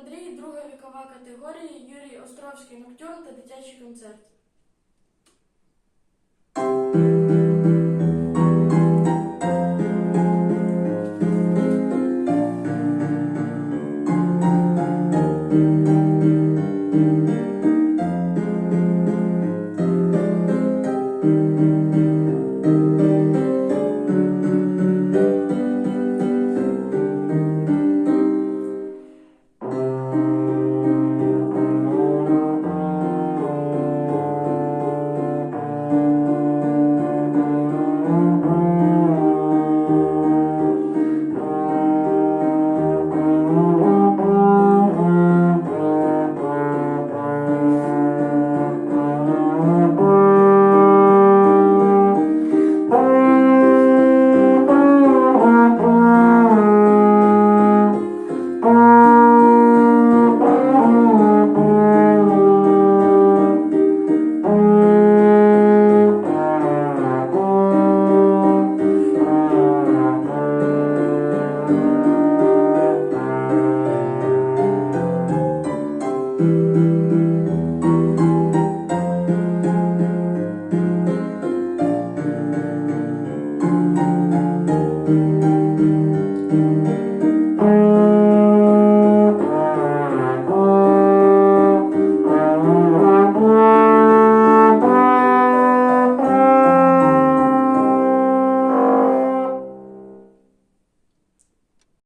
Андрій, друга вікова категорія, Юрій Островський ноктюрн та дитячий концерт.